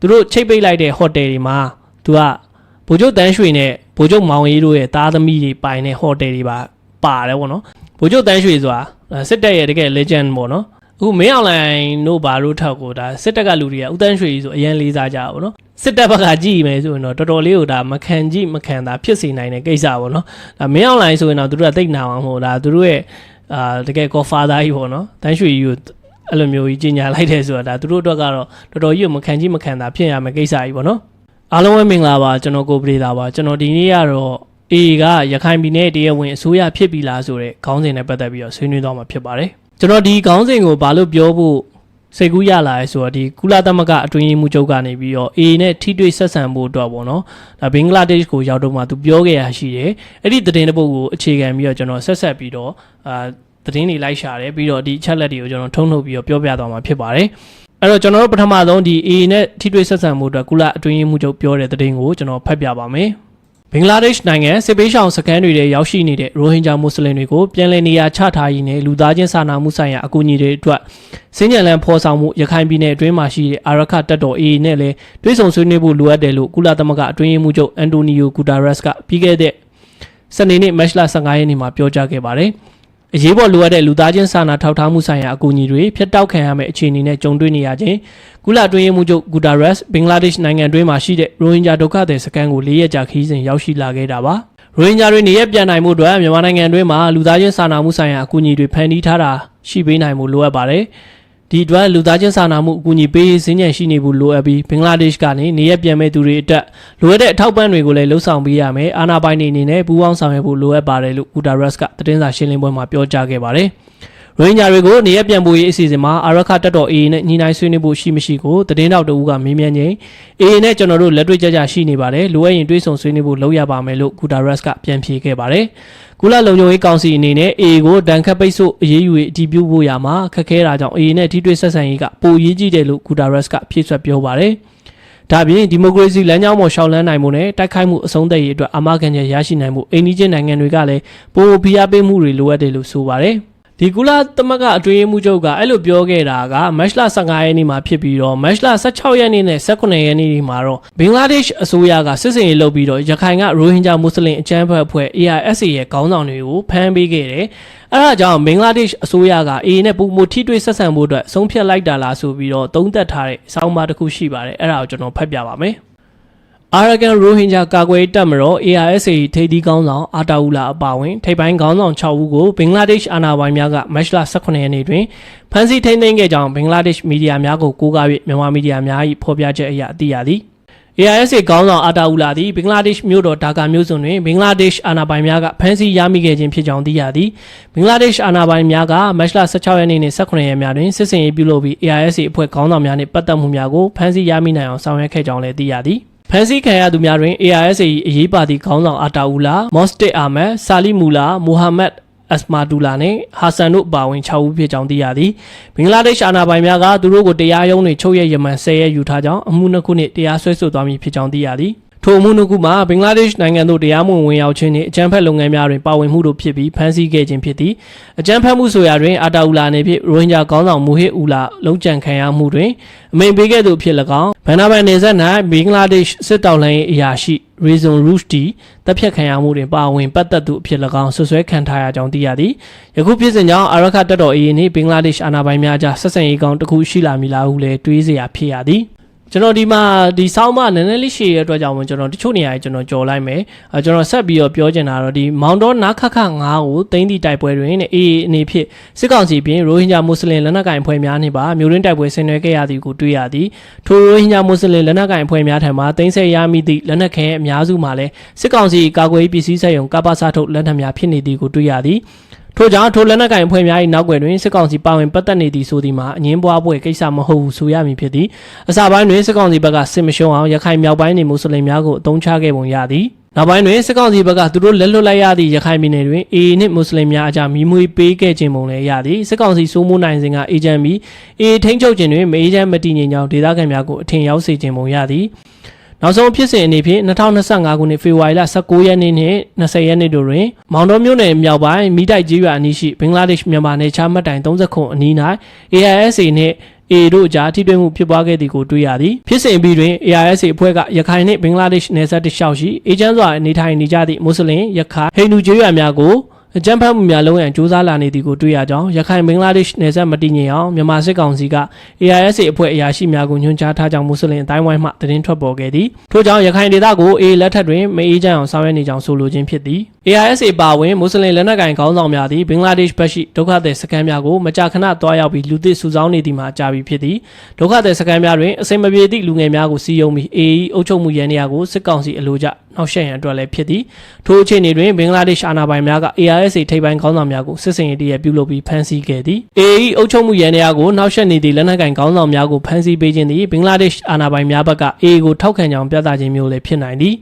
သူတို့ချိတ်ပိတ်လိုက်တဲ့ဟိုတယ်တွေမှာသူကဗိုလ်ချုပ်တန်းရွှေနဲ့ဗိုလ်ချုပ်မောင်ရေးတို့ရဲ့သားသမီးတွေပိုင်တဲ့ဟိုတယ်တွေပါပါတယ်ပေါ့နော်ဗိုလ်ချုပ်တန်းရွှေဆိုတာအဲစစ်တပ်ရဲ့တကယ် legend ပေါ့နော်အခုမင်းအွန်လိုင်းတို့ဘာလို့ထောက်ကိုဒါစစ်တပ်ကလူတွေကဥတန်းရွှေကြီးဆိုအရင်လေးစားကြပါဘောနော်စစ်တပ်ဘက်ကကြည့်မယ်ဆိုရင်တော့တော်တော်လေးကိုဒါမခံကြည့်မခံတာဖြစ်စေနိုင်တဲ့ကိစ္စပေါ့နော်ဒါမင်းအွန်လိုင်းဆိုရင်တော့သူတို့ကသိနာအောင်မဟုတ်ဒါသူတို့ရဲ့အာတကယ် godfather ကြီးပေါ့နော်တန်းရွှေကြီးကို အဲ့လိုမျိုးကြီးကြီးညာလိုက်တဲ့ဆိုတာဒါသူတို့အတွက်ကတော့တော်တော်ကြီးကိုမခံကြည့်မခံတာဖြစ်ရမယ့်ကိစ္စကြီးပေါ့နော်အားလုံးပဲမင်္ဂလာပါကျွန်တော်ကိုပရိသာပါကျွန်တော်ဒီနေ့ကတော့အေကရခိုင်ပြည်နယ်တရားဝင်အစိုးရဖြစ်ပြီလားဆိုတဲ့ခေါင်းစဉ်နဲ့ပတ်သက်ပြီးတော့ဆွေးနွေးသွားမှာဖြစ်ပါတယ်ကျွန်တော်ဒီခေါင်းစဉ်ကိုဘာလို့ပြောဖို့စိတ်ကူးရလာလဲဆိုတော့ဒီကုလသမဂ္ဂအတွင်းရေးမှူးချုပ်ကနေပြီးတော့အေနဲ့ထိတွေ့ဆက်ဆံဖို့အတွက်ပေါ့နော်ဒါဘင်္ဂလားဒေ့ရှ်ကိုရောက်တော့မှသူပြောခဲ့ရရှိတယ်အဲ့ဒီသတင်းတစ်ပုဒ်ကိုအခြေခံပြီးတော့ကျွန်တော်ဆက်ဆက်ပြီးတော့အာ သတင်းတွေလိုက်ရှာတယ်ပြီးတော့ဒီအချက်လက်တွေကိုကျွန်တော်ထုံးထုတ်ပြီးတော့ပြောပြသွားမှာဖြစ်ပါတယ်အဲ့တော့ကျွန်တော်တို့ပထမဆုံးဒီ A နဲ့ထိတွေ့ဆက်ဆံမှုအတွက်ကုလအတွင်းရေးမှူးချုပ်ပြောတဲ့သတင်းကိုကျွန်တော်ဖတ်ပြပါမယ်ဘင်္ဂလားဒေ့ရှ်နိုင်ငံစစ်ပေးရှောင်စခန်းတွေထဲရောက်ရှိနေတဲ့ရိုဟင်ဂျာမွတ်စလင်တွေကိုပြန်လည်နေရာချထားရင်းနဲ့လူသားချင်းစာနာမှုဆိုင်ရာအကူအညီတွေအတွက်စင်ကြံလန်ဖော်ဆောင်မှုရခိုင်ပြည်နယ်အတွင်းမှာရှိတဲ့အာရခတပ်တော် AA နဲ့လည်းတွဲဆုံဆွေးနွေးဖို့လိုအပ်တယ်လို့ကုလသမဂ္ဂအတွင်းရေးမှူးချုပ်အန်တိုနီယိုဂူတာရက်စ်ကပြီးခဲ့တဲ့စနေနေ့မတ်လ15ရက်နေ့မှာပြောကြားခဲ့ပါတယ်။ အရေးပေါ်လိုအပ်တဲ့လူသားချင်းစာနာထောက်ထားမှုဆိုင်ရာအကူအညီတွေဖျက်တောက်ခံရမယ့်အခြေအနေနဲ့ကြုံတွေ့နေရခြင်းကုလအတွင်းရေးမှူးချုပ်ဂူတာရက်စ်ဘင်္ဂလားဒေ့ရှ်နိုင်ငံတွင်းမှာရှိတဲ့ရိုဟင်ဂျာဒုက္ခသည်စခန်းကို၄ရက်ကြာခရီးစဉ်ရောက်ရှိလာခဲ့တာပါ။ရိုဟင်ဂျာတွေနေရပြန်နိုင်မှုအတွက်မြန်မာနိုင်ငံတွင်းမှာလူသားချင်းစာနာမှုဆိုင်ရာအကူအညီတွေဖန်တီးထားတာရှိပေးနိုင်မှုလိုအပ်ပါတယ်။ ဒီအတွက်လူသားချင်းစာနာမှုအကူအညီပေးရေးစည်းညံရှိနေဖို့လိုအပ်ပြီးဘင်္ဂလားဒေ့ရှ်ကနေနေရပြန်မဲ့သူတွေအတွက်လိုအပ်တဲ့အထောက်ပံ့တွေကိုလည်းလှုံ့ဆော်ပေးရမယ်။အာဏာပိုင်တွေအနေနဲ့ပူးပေါင်းဆောင်ရွက်ဖို့လိုအပ်ပါတယ်လို့ဂူတာရက်စ်ကသတင်းစာရှင်းလင်းပွဲမှာပြောကြားခဲ့ပါတယ်။ ရိုဟင်ဂျာတွေကိုနေရပြန်ပို့ရေးအစီအစဉ်မှာအာရခတက်တော် AA နဲ့ညီနိုင်ဆွေးနွေးဖို့ရှိမရှိကိုသတင်းတောက်တဦးကမေးမြန်းချိန် AA နဲ့ကျွန်တော်တို့လက်တွေ့ကြကြရှိနေပါတယ်လိုအပ်ရင်တွေးဆုံဆွေးနွေးဖို့လုပ်ရပါမယ်လို့ဂူတာရက်စ်ကပြန်ဖြေခဲ့ပါတယ်ကုလလုံခြုံရေးကောင်စီအနေနဲ့ AA ကိုဒဏ်ခတ်ပိတ်ဆို့အရေးယူရေးအတည်ပြုဖို့ရမှာခက်ခဲတာကြောင့် AA နဲ့ထိတွေ့ဆက်ဆံရေးကပိုအရေးကြီးတယ်လို့ဂူတာရက်စ်ကဖြည့်ဆွတ်ပြောပါတယ်ဒါပြင်ဒီမိုကရေစီလမ်းကြောင်းပေါ်ရှောင်လန်းနိုင်မှုနဲ့တိုက်ခိုက်မှုအဆုံးသတ်ရေးအတွက်အမကန်ချက်ရရှိနိုင်မှုအိန္ဒိချင်းနိုင်ငံတွေကလည်းပိုဖိအားပေးမှုတွေလိုအပ်တယ်လို့ဆိုပါတယ် ဒီကုလသမဂ္ဂအတွင်းရေးမှူးချုပ်ကအဲ့လိုပြောခဲ့တာကမတ်လ15ရက်နေ့မှာဖြစ်ပြီးတော့မတ်လ16ရက်နေ့နဲ့18ရက်နေ့မှာတော့ဘင်္ဂလားဒေ့ရှ်အစိုးရကစစ်စင်ရေးလုပ်ပြီးတော့ရခိုင်ကရိုဟင်ဂျာမွတ်စလင်အကြမ်းဖက်အဖွဲ့ AISA ရဲ့ခေါင်းဆောင်တွေကိုဖမ်းပေးခဲ့တယ်။အဲ့ဒါကြောင့်ဘင်္ဂလားဒေ့ရှ်အစိုးရက AA နဲ့ပုံမထိတွေ့ဆက်ဆံဖို့အတွက်ဆုံးဖြတ်လိုက်တာလားဆိုပြီးတော့သုံးသပ်ထားတဲ့စောင်းပါတစ်ခုရှိပါတယ်။အဲ့ဒါကိုကျွန်တော်ဖတ်ပြပါမယ်။ Arakan Rohingya ကာကွယ်တပ်မတော် ARSA ထိပ်သီးခေါင်းဆောင်အာတာဦးလာအပါအဝင်ထိပ်ပိုင်းခေါင်းဆောင်6ဦးကိုဘင်္ဂလားဒေ့ရှ်အာဏာပိုင်များကမတ်လ18ရက်နေ့တွင်ဖမ်းဆီးထိန်းသိမ်းခဲ့ကြောင်းဘင်္ဂလားဒေ့ရှ်မီဒီယာများကိုကိုးကား၍မြန်မာမီဒီယာများ၏ဖော်ပြချက်အရသိရသည် AISA ခေါင်းဆောင်အာတာဦးလာသည်ဘင်္ဂလားဒေ့ရှ်မြို့တော်ဒါကာမြို့စွန်တွင်ဘင်္ဂလားဒေ့ရှ်အာဏာပိုင်များကဖမ်းဆီးရမိခဲ့ခြင်းဖြစ်ကြောင်းသိရသည်ဘင်္ဂလားဒေ့ရှ်အာဏာပိုင်များကမတ်လ16ရက်နေ့နှင့်18ရက်များတွင်စစ်စင်ရေးပြုလုပ်ပြီး AISA အဖွဲ့ခေါင်းဆောင်များနှင့်ပတ်သက်မှုများကိုဖမ်းဆီးရမိနိုင်အောင်ဆောင်ရွက်ခဲ့ကြောင်းလည်းသိရသည် ဖန်ဆီးခံရသူများတွင် AISA ၏အရေးပါသည့်ခေါင်းဆောင်အာတာဦးလာမော့စတစ်အာမတ်ဆာလီမူလာမိုဟာမက်အစမာဒူလာနဲ့ဟာဆန်တို့အပါအဝင်6ဦးဖြစ်ကြောင်းသိရသည်ဘင်္ဂလားဒေ့ရှ်အာဏာပိုင်များကသူတို့ကိုတရားရုံးတွင်ချုပ်ရရမှန်10ရက်ယူထားကြောင်းအမှုနှစ်ခုနှင့်တရားစွဲဆိုသွားမည်ဖြစ်ကြောင်းသိရသည် ထိုအမှုနှစ်ခုမှာဘင်္ဂလားဒေ့ရှ်နိုင်ငံသို့တရားမဝင်ဝင်ရောက်ခြင်းနှင့်အကြမ်းဖက်လုပ်ငန်းများတွင်ပါဝင်မှုတို့ဖြစ်ပြီးဖမ်းဆီးခဲ့ခြင်းဖြစ်သည်အကြမ်းဖက်မှုဆိုရာတွင်အာတာဦးလာနေဖြင့်ရိုဟင်ဂျာခေါင်းဆောင်မူဟစ်ဦးလာလုံးကြံခံရမှုတွင်အမိန်ပေးခဲ့သူဖြစ်၎င်းဗန်နာဘန်နေဆက်၌ဘင်္ဂလားဒေ့ရှ်စစ်တောက်လှမ်းရေးအရာရှိ Reason Rushdie တပ်ဖြတ်ခံရမှုတွင်ပါဝင်ပတ်သက်သူအဖြစ်၎င်းဆွဆွဲခံထားရကြောင်းသိရသည်။ယခုဖြစ်စဉ်ကြောင့်အာရခတပ်တော် AA နှင့်ဘင်္ဂလားဒေ့ရှ်အာဏာပိုင်များကြားဆက်ဆံရေးကောင်တစ်ခုရှိလာမည်လားဟုလည်းတွေးစရာဖြစ်ရသည်။ ကျွန်တော်ဒီမှာဒီဆောင်းမနည်းနည်းလေးရှည်ရတဲ့အတွက်ကြောင့်မို့ကျွန်တော်တချို့နေရာကြီးကျွန်တော်ကြော်လိုက်မယ်အဲကျွန်တော်ဆက်ပြီးတော့ပြောချင်တာတော့ဒီမောင်တော်နာခခ9ကိုတင်းတီတိုက်ပွဲတွင်အေးအနေဖြင့်စစ်ကောင်စီပြင်ရိုဟင်ဂျာမွတ်စလင်လက်နက်ကိုင်အဖွဲ့များနှင့်ပါမြို့ရင်းတိုက်ပွဲဆင်နွှဲခဲ့ရသည်ကိုတွေ့ရသည်ထိုရိုဟင်ဂျာမွတ်စလင်လက်နက်ကိုင်အဖွဲ့များထံမှတင်းဆက်ရမိသည့်လက်နက်ခဲအများစုမှာလည်းစစ်ကောင်စီကာကွယ်ရေးပစ္စည်းဆက်ယုံကပ္ပစာထုတ်လက်နက်များဖြစ်နေသည်ကိုတွေ့ရသည် ထို့ကြောင့်ထိုလက်နက်ကင်အဖွဲ့များ၏နောက်ွယ်တွင်စစ်ကောင်စီပါဝင်ပတ်သက်နေသည်ဆိုသည်မှာအငင်းပွားပွဲကိစ္စမဟုတ်ဘူးဆိုရမည်ဖြစ်သည်အစပိုင်းတွင်စစ်ကောင်စီဘက်ကစစ်မရှုံးအောင်ရခိုင်မြောက်ပိုင်းနေမွတ်စလင်များကိုအုံချခဲ့ပုံရသည်နောက်ပိုင်းတွင်စစ်ကောင်စီဘက်ကသူတို့လက်လွတ်လိုက်ရသည့်ရခိုင်ပြည်နယ်တွင်အေအေနှင့်မွတ်စလင်များအကြားမိမွေပေးခဲ့ခြင်းပုံလည်းရသည်စစ်ကောင်စီစိုးမိုးနိုင်စဉ်ကအေဂျင့်ပြီးအေအေထိန်းချုပ်ခြင်းတွင်မအေဂျင့်မတည်ငြိမ်ကြောင်းဒေသခံများကိုအထင်ရောက်စေခြင်းပုံရသည် နောက်ဆုံးဖြစ်စဉ်အနေဖြင့်2025ခုနှစ်ဖေဖော်ဝါရီလ19ရက်နေ့နှင့်20ရက်နေ့တို့တွင်မောင်တော်မြို့နယ်မြောက်ပိုင်းမိတိုက်ကြီးရွာအနီးရှိဘင်္ဂလားဒေ့ရှ်မြန်မာနယ်ခြားမှတ်တိုင်30ခုအနီး၌ AISA နှင့် AA တို့အကြားထိတွေ့မှုဖြစ်ပွားခဲ့သည်ကိုတွေ့ရသည်ဖြစ်စဉ်ပြီးတွင် AISA အဖွဲ့ကရခိုင်နှင့်ဘင်္ဂလားဒေ့ရှ်နယ်စပ်တစ်လျှောက်ရှိအေဂျင့်စွာနေထိုင်နေကြသည့်မွတ်စလင်ရခိုင်ဟိန္ဒူကျေးရွာများကို အကြမ်းဖက်မှုများလုံးရန်စ조사လာနေသည်ကိုတွေ့ရကြောင်းရခိုင်ဘင်္ဂလားဒေ့ရှ်နယ်စပ်မတည်ငြိမ်အောင်မြန်မာစစ်ကောင်စီက AISA အဖွဲ့အရာရှိများကိုညွှန်ကြားထားကြောင်းမွတ်စလင်အတိုင်းဝိုင်းမှသတင်းထွက်ပေါ်ခဲ့သည်ထို့ကြောင့်ရခိုင်ဒေသကို AA လက်ထက်တွင်မအေးချမ်းအောင်ဆောင်ရွက်နေကြောင်းဆိုလိုခြင်းဖြစ်သည် AISA ပါဝင်မွတ်စလင်လက်နက်ကိုင်ခေါင်းဆောင်များသည်ဘင်္ဂလားဒေ့ရှ်ဘက်ရှိဒုက္ခသည်စခန်းများကိုမကြာခဏတွားရောက်ပြီးလူသစ်စုဆောင်းနေသည်မှာကြာပြီဖြစ်သည်ဒုက္ခသည်စခန်းများတွင်အစိမ့်မပြေသည့်လူငယ်များကိုစီးယုံပြီး AA အုပ်ချုပ်မှုရန်ရာကိုစစ်ကောင်စီအလိုကျနှောက်ယှက်ရန်အတွက်လည်းဖြစ်သည်ထိုအခြေအနေတွင်ဘင်္ဂလားဒေ့ရှ်အာဏာပိုင်များက AISA ထိပ်ပိုင်းခေါင်းဆောင်များကိုစစ်စင်ရေးတရပြုလုပ်ပြီးဖမ်းဆီးခဲ့သည် AA အုပ်ချုပ်မှုရန်ရာကိုနှောက်ယှက်နေသည့်လက်နက်ကိုင်ခေါင်းဆောင်များကိုဖမ်းဆီးပေးခြင်းသည်ဘင်္ဂလားဒေ့ရှ်အာဏာပိုင်များဘက်က AA ကိုထောက်ခံကြောင်းပြသခြင်းမျိုးလည်းဖြစ်နိုင်သည်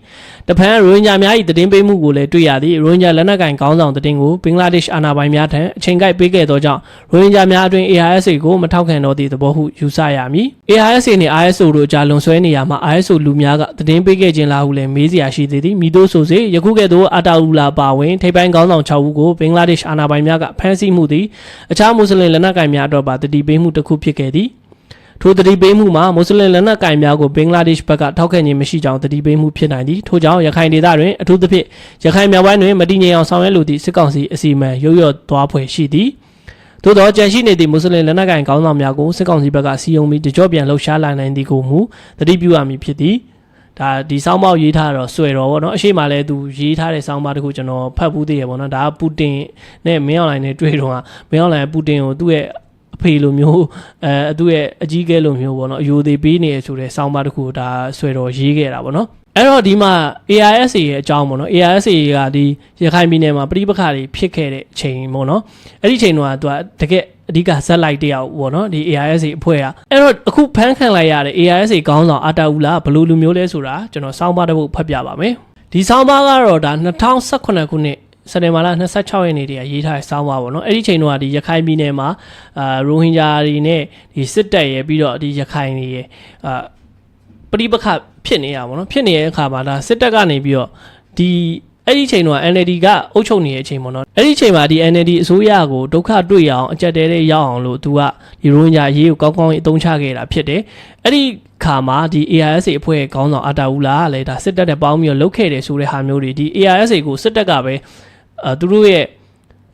တပန်ရိုဟင်ဂျာများ၏တည်င်းပေးမှုကိုလည်းတွေ့ရသည်ရိုဟင်ဂျာလက်နက်ကိုင်ခေါင်းဆောင်တည်င်းကိုဘင်္ဂလားဒေ့ရှ်အာဏာပိုင်များထံအချိန်ကိုက်ပေးခဲ့သောကြောင့်ရိုဟင်ဂျာများအတွင် AISA ကိုမထောက်ခံတော့သည့်သဘောဟုယူဆရမည် AISA နှင့် ISO တို့အကြားလွန်ဆွဲနေရမှာ ISO လူများကတည်င်းပေးခဲ့ခြင်းလားဟုလည်းမေးစရာရှိသေးသည်မိတို့ဆိုစေယခုကဲ့သို့အာတာအူလာပါဝင်ထိပ်ပိုင်းခေါင်းဆောင်6ဦးကိုဘင်္ဂလားဒေ့ရှ်အာဏာပိုင်များကဖမ်းဆီးမှုသည်အခြားမွတ်စလင်လက်နက်ကိုင်များအတွက်ပါတတိပေးမှုတစ်ခုဖြစ်ခဲ့သည်ထိုတတိပေးမှုမှာမွတ်စလင်လက်နက်ကိုင်များကိုဘင်္ဂလားဒေ့ရှ်ဘက်ကထောက်ခံခြင်းမရှိကြောင်းတတိပေးမှုဖြစ်နိုင်သည်ထို့ကြောင့်ရခိုင်ဒေသတွင်အထူးသဖြင့်ရခိုင်မြောက်ပိုင်းတွင်မတည်ငြိမ်အောင်ဆောင်ရွက်လိုသည့်စစ်ကောင်စီအစီအမံရုပ်ရော့သွားဖွယ်ရှိသည်သို့သောကြန့်ရှိနေသည့်မွတ်စလင်လက်နက်ကိုင်ခေါင်းဆောင်များကိုစစ်ကောင်စီဘက်ကစီယုံပြီးတကြော့ပြန်လှုပ်ရှားလာနိုင်သည်ကိုမူတတိပြုရမည်ဖြစ်သည် ဒါဒီစောင်းပေါက်ရေးထားတော့ဆွဲတော့ဗောနော်အရှိမလဲသူရေးထားတဲ့စောင်းပါတခုကျွန်တော်ဖတ်ဘူးသေးရဗောနော်ဒါကပူတင်နဲ့မင်းအွန်လိုင်းနဲ့တွေ့တော့ကမင်းအွန်လိုင်းပူတင်ကိုသူ့ရဲ့အဖေလိုမျိုးအဲသူ့ရဲ့အကြီးကဲလိုမျိုးပေါ့နော်အယိုသေးပေးနေရဆိုတဲ့စောင်းပါတခုဒါဆွဲတော့ရေးခဲ့တာပေါ့နော်အဲ့တော့ဒီမှာ AISA ရဲ့အကြောင်းပေါ့နော် AISA ကဒီရခိုင်ပြည်နယ်မှာပြည်ပခါတွေဖြစ်ခဲ့တဲ့အချိန်ပေါ့နော်အဲ့ဒီအချိန်တော့သူကတကယ် အဓိကဇက်လိုက်တယောက်ပေါ့နော်ဒီ AISA အဖွဲ့ကအဲ့တော့အခုဖမ်းခံလိုက်ရတဲ့ AISA ခေါင်းဆောင်အာတာဦးလာဘယ်လိုလူမျိုးလဲဆိုတာကျွန်တော်စောင်းပါတစ်ပုဒ်ဖတ်ပြပါမယ်ဒီစောင်းပါကတော့ဒါ2018ခုနှစ်စက်တင်ဘာလ26ရက်နေ့တည်းကရေးထားတဲ့စောင်းပါပေါ့နော်အဲ့ဒီချိန်တော့ဒီရခိုင်ပြည်နယ်မှာအာရိုဟင်ဂျာတွေနဲ့ဒီစစ်တပ်ရဲ့ပြီးတော့ဒီရခိုင်တွေရဲ့အာပဋိပက္ခဖြစ်နေရပါတော့ဖြစ်နေတဲ့အခါမှာဒါစစ်တပ်ကနေပြီးတော့ဒီ အဲ့ဒီချိန်တော့ NLD ကအုပ်ချုပ်နေတဲ့အချိန်ပေါ့နော်အဲ့ဒီချိန်မှာဒီ NLD အစိုးရကိုဒုက္ခတွေ့ရအောင်အကြက်တဲတဲ့ရောက်အောင်လို့သူကဒီရိုဟင်ဂျာရေးကိုကောင်းကောင်းအသုံးချခဲ့တာဖြစ်တယ်အဲ့ဒီခါမှာဒီ AISA အဖွဲ့ခေါင်းဆောင်အာတာဦးလာကလည်းဒါစစ်တပ်နဲ့ပေါင်းပြီးတော့လုပ်ခဲ့တယ်ဆိုတဲ့ဟာမျိုးတွေဒီ AISA ကိုစစ်တပ်ကပဲအဲသူတို့ရဲ့